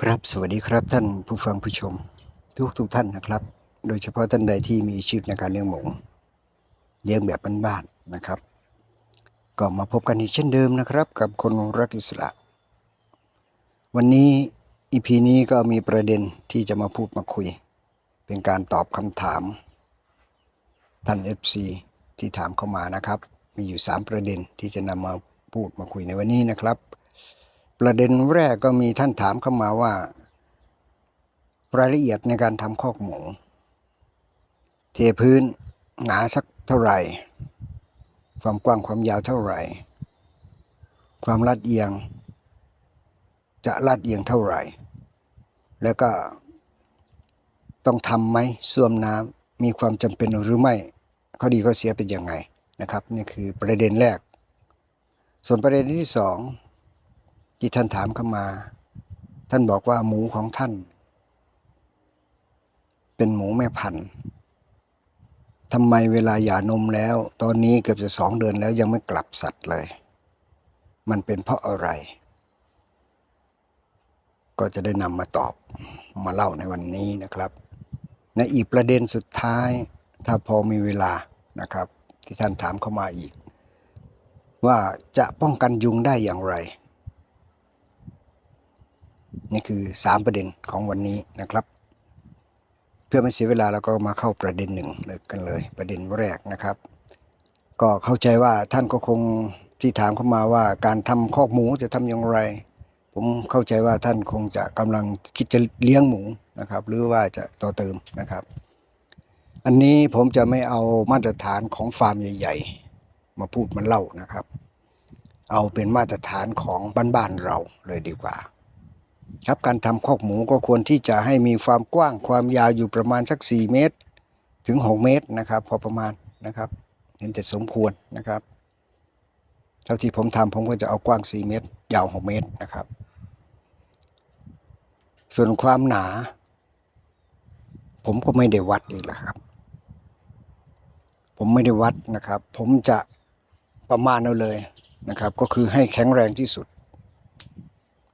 ครับสวัสดีครับท่านผู้ฟังผู้ชม ทุกทุกท่านนะครับ โดยเฉพาะท่านใดที่มีชีวิตในการเลี้ยงหมูเลี้ยงแบบบ้านๆนะครับ ก็มาพบกันอีกเช่นเดิมนะครับ กับคนรักอิสระ วันนี้อีพีนี้ก็มีประเด็นที่จะมาพูดมาคุย เป็นการตอบคำถามท่าน FC ที่ถามเข้ามานะครับ มีอยู่ 3 ประเด็นที่จะนำมาพูดมาคุยในวันนี้นะครับ ประเด็นแรกก็มีท่านถามเข้ามาว่า รายละเอียดในการทำคอกหมู เทพื้นหนาสักเท่าไหร่ ความกว้างความยาวเท่าไหร่ ความลาดเอียง จะลาดเอียงเท่าไหร่ แล้วก็ต้องทำไหมส้วมน้ำมีความจำเป็นหรือไม่ข้อดีข้อเสียเป็นยังไงนะครับ นี่คือประเด็นแรก ส่วนประเด็นที่สอง ที่ท่านถามเข้ามา ท่านบอกว่าหมูของท่าน เป็นหมูแม่พันธุ์ทำไมเวลาหย่านมแล้ว ตอนนี้เกือบจะสองเดือนแล้วยังไม่กลับสัตว์เลย มันเป็นเพราะอะไร ก็จะได้นำมาตอบมาเล่าในวันนี้นะครับ ในอีกประเด็นสุดท้าย ถ้าพอมีเวลานะครับ ที่ท่านถามเข้ามาอีก ว่าจะป้องกันยุงได้อย่างไร นี่คือ 3 ประเด็นของวันนี้นะครับ เพื่อไม่เสียเวลาเราก็มาเข้าประเด็นหนึ่งเลยกันเลย ประเด็นแรกนะครับ ก็เข้าใจว่าท่านก็คงที่ถามเข้ามาว่าการทำคอกหมูจะทำอย่างไร ผมเข้าใจว่าท่านคงจะกำลังคิดจะเลี้ยงหมูนะครับ หรือว่าจะต่อเติมนะครับ อันนี้ผมจะไม่เอามาตรฐานของฟาร์มใหญ่ ๆ มาพูดมาเล่านะครับ เอาเป็นมาตรฐานของบ้านๆเราเลยดีกว่า ครับการทำคอกหมูก็ควรที่จะให้มีความกว้างความยาวอยู่ประมาณสัก 4 เมตร ถึง 6 เมตรนะครับ พอประมาณนะครับเห็นแต่สมควรนะครับ เท่าที่ผมทำผมก็จะเอากว้าง 4 เมตร ยาว 6 เมตรนะครับ ส่วนความหนา ผมก็ไม่ได้วัดอีกแล้วครับ ผมไม่ได้วัดนะครับ ผมจะประมาณเอาเลยนะครับ ก็คือให้แข็งแรงที่สุด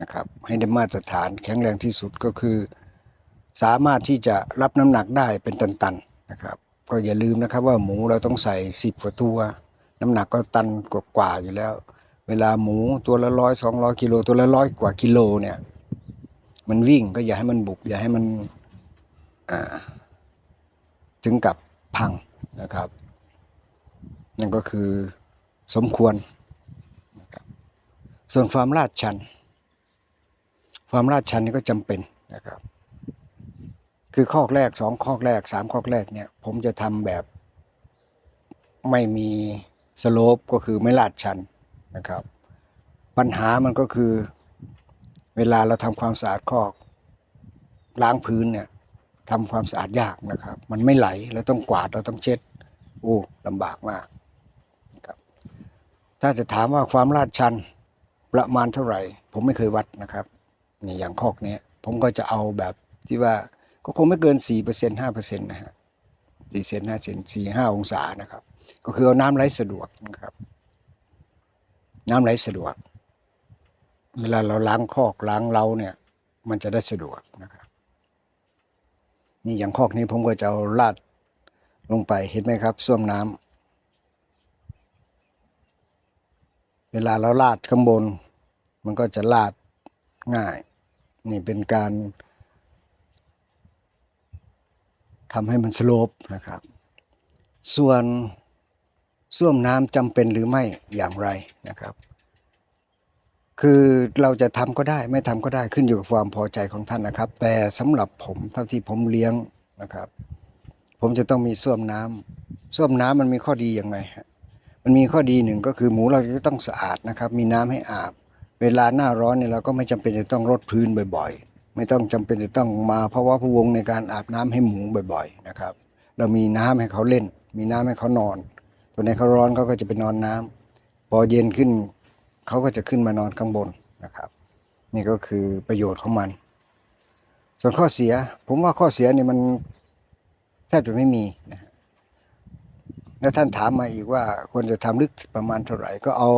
นะครับให้ได้มาตรฐานแข็งแรงที่สุดก็คือ สามารถที่จะรับน้ำหนักได้เป็นตันๆนะครับก็อย่าลืมนะครับว่าหมูเราต้องใส่สิบกว่าตัว น้ำหนักก็ตันกว่าอยู่แล้ว เวลาหมูตัวละร้อยสองร้อยกิโลตัวละร้อยกว่ากิโลเนี่ยมันวิ่งก็อย่าให้มันบุกอย่าให้มันถึงกับพังนะครับ นั่นก็คือสมควร ส่วนความลาดชัน ความลาดชันนี่ก็จำเป็นนะครับ คือข้อแรกสองข้อแรกสามข้อแรกเนี่ย ผมจะทำแบบไม่มีสโลปก็คือไม่ลาดชันนะครับ ปัญหามันก็คือเวลาเราทำความสะอาดคอกล้างพื้นเนี่ยทำความสะอาดยากนะครับ มันไม่ไหลเราต้องกวาดเราต้องเช็ดโอ้ลำบากมากครับถ้าจะถามว่าความลาดชันประมาณเท่าไหร่ ผมไม่เคยวัดนะครับ นี่อย่างคอกเนี้ยผมก็จะเอาแบบที่ว่าก็คงไม่เกินสี่เปอร์เซ็นห้าเปอร์เซ็นต์นะฮะสี่เซนห้าเซนสี่ห้าองศานะครับ ก็คือเอาน้ำไหลสะดวกนะครับ น้ำไหลสะดวก เวลาเราล้างคอกล้างเล้าเนี่ย มันจะได้สะดวกนะครับ นี่อย่างคอกนี้ผมก็จะเอาลาดลงไปเห็นไหมครับส้วมน้ำเวลาเราลาดข้างบน มันก็จะลาดง่าย นี่เป็นการทำให้มันสโลปนะครับ ส่วนส้วมน้ำจำเป็นหรือไม่อย่างไรนะครับ คือเราจะทำก็ได้ไม่ทำก็ได้ขึ้นอยู่กับความพอใจของท่านนะครับ แต่สำหรับผมเท่าที่ผมเลี้ยงนะครับ ผมจะต้องมีส้วมน้ำส้วมน้ำมันมีข้อดีอย่างไรมันมีข้อดีหนึ่งก็คือหมูเราจะต้องสะอาดนะครับ มีน้ำให้อาบ เวลาหน้าร้อนเนี่ยเราก็ไม่จำเป็นจะต้องรดพื้นบ่อยๆ ไม่ต้องจำเป็นจะต้องมาเพราะว่าพะวงในการอาบน้ำให้หมูบ่อยๆนะครับ เรามีน้ำให้เขาเล่น มีน้ำให้เขานอน ตัวไหนเขาร้อนเขาก็จะไปนอนน้ำพอเย็นขึ้นเขาก็จะขึ้นมานอนข้างบนนะครับ นี่ก็คือประโยชน์ของมัน ส่วนข้อเสีย ผมว่าข้อเสียเนี่ยมันแทบจะไม่มีนะแล้วท่านถามมาอีกว่าควรจะทำลึกประมาณเท่าไหร่ก็เอา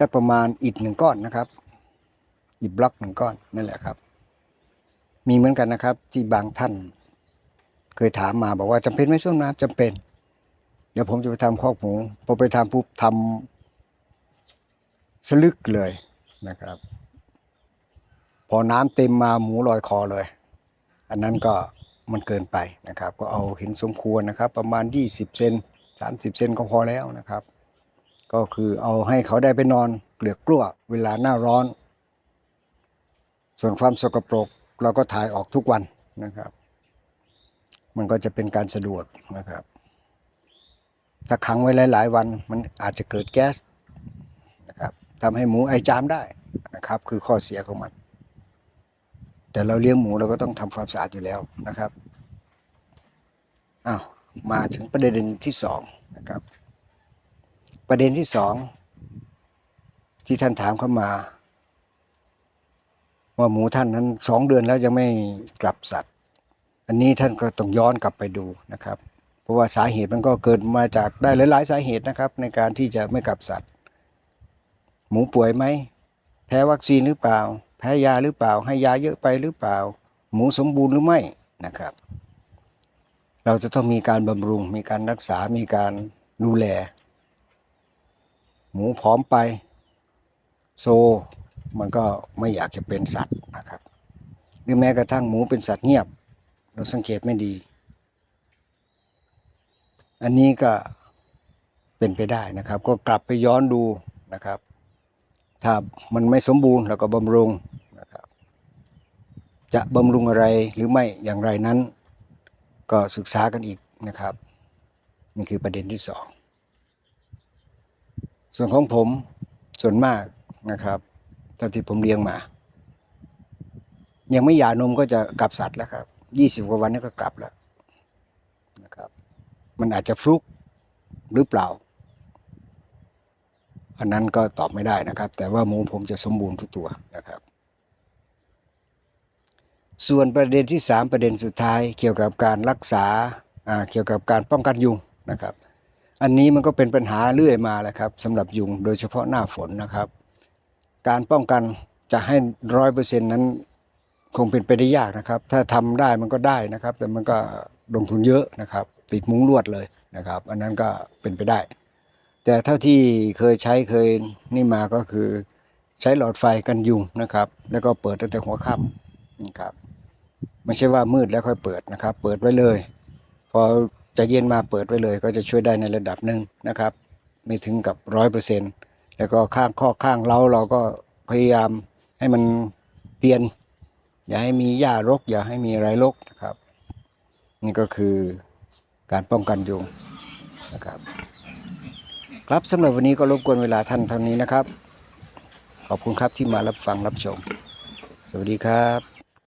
สักประมาณอิฐหนึ่งก้อนนะครับอีกบล็อกหนึ่งก้อนนั่นแหละครับ มีเหมือนกันนะครับ ที่บางท่าน เคยถามมาบอกว่าจำเป็นไหมส้วมน้ำจำเป็น เดี๋ยวผมจะไปทำคอกหมูพอไปทำปุ๊บทำสลึกเลยนะครับ พอน้ำเต็มมาหมูลอยคอเลย อันนั้นก็มันเกินไปนะครับ ก็เอาเห็นสมควรนะครับ ประมาณ 20 เซน30 เซนก็พอแล้วนะครับ ก็คือเอาให้เขาได้ไปนอนเกลือกกลั้วเวลาหน้าร้อน ส่วนความสกปรกเราก็ถ่ายออกทุกวันนะครับ มันก็จะเป็นการสะดวกนะครับ ถ้าขังไว้หลาย ๆ วันมันอาจจะเกิดแก๊สนะครับทำให้หมูไอจามได้นะครับ คือข้อเสียของมัน แต่เราเลี้ยงหมูเราก็ต้องทำความสะอาดอยู่แล้วนะครับอ้าวมาถึงประเด็นที่สองนะครับ ประเด็นที่สองที่ท่านถามเข้ามา ว่าหมูท่านนั้นสองเดือนแล้วยังไม่กลับสัตว์ อันนี้ท่านก็ต้องย้อนกลับไปดูนะครับ เพราะว่าสาเหตุมันก็เกิดมาจากได้หลาย ๆ สาเหตุนะครับ ในการที่จะไม่กลับสัตว์ หมูป่วยไหมแพ้วัคซีนหรือเปล่า แพ้ยาหรือเปล่า ให้ยาเยอะไปหรือเปล่า หมูสมบูรณ์หรือไม่นะครับ เราจะต้องมีการบำรุง มีการรักษา มีการดูแล หมูผอมไป โซ มันก็ไม่อยากจะเป็นสัตว์นะครับหรือแม้กระทั่งหมูเป็นสัตว์เงียบ เราสังเกตไม่ดี อันนี้ก็เป็นไปได้นะครับ ก็กลับไปย้อนดูนะครับ ถ้ามันไม่สมบูรณ์เราก็บำรุงนะครับ จะบำรุงอะไรหรือไม่อย่างไรนั้น ก็ศึกษากันอีกนะครับนี่คือประเด็นที่สอง ส่วนของผมส่วนมากนะครับเท่าที่ผมเลี้ยงมา ยังไม่หย่านมก็จะกลับสัตว์แล้วครับยี่สิบกว่าวันนี้ก็กลับแล้วนะครับ มันอาจจะฟลุกหรือเปล่า อันนั้นก็ตอบไม่ได้นะครับ แต่ว่าหมูผมจะสมบูรณ์ทุกตัวนะครับ ส่วนประเด็นที่สามประเด็นสุดท้ายเกี่ยวกับการรักษาอ่าเกี่ยวกับการป้องกันยุงนะครับ อันนี้มันก็เป็นปัญหาเรื่อยมาแหละครับสำหรับยุงโดยเฉพาะหน้าฝนนะครับ การป้องกันจะให้ร้อยเปอร์เซ็นต์นั้น คงเป็นไปได้ยากนะครับ ถ้าทำได้มันก็ได้นะครับ แต่มันก็ลงทุนเยอะนะครับ ติดมุ้งลวดเลยนะครับ อันนั้นก็เป็นไปได้ แต่เท่าที่เคยใช้เคยนี่มาก็คือ ใช้หลอดไฟกันยุงนะครับ แล้วก็เปิดตั้งแต่หัวค่ำนะครับไม่ใช่ว่ามืดแล้วค่อยเปิดนะครับ เปิดไว้เลย พอ จะเย็นมาเปิดไว้เลยก็จะช่วยได้ในระดับหนึ่งนะครับ ไม่ถึงกับร้อยเปอร์เซ็นต์แล้วก็ข้างข้อข้างเล้าเราก็พยายามให้มันเตียน อย่าให้มีหญ้ารก อย่าให้มีไรรกนะครับ นี่ก็คือการป้องกันยุงนะครับ ครับสำหรับวันนี้ก็รบกวนเวลาท่านเท่านี้นะครับ ขอบคุณครับที่มารับฟังรับชม สวัสดีครับ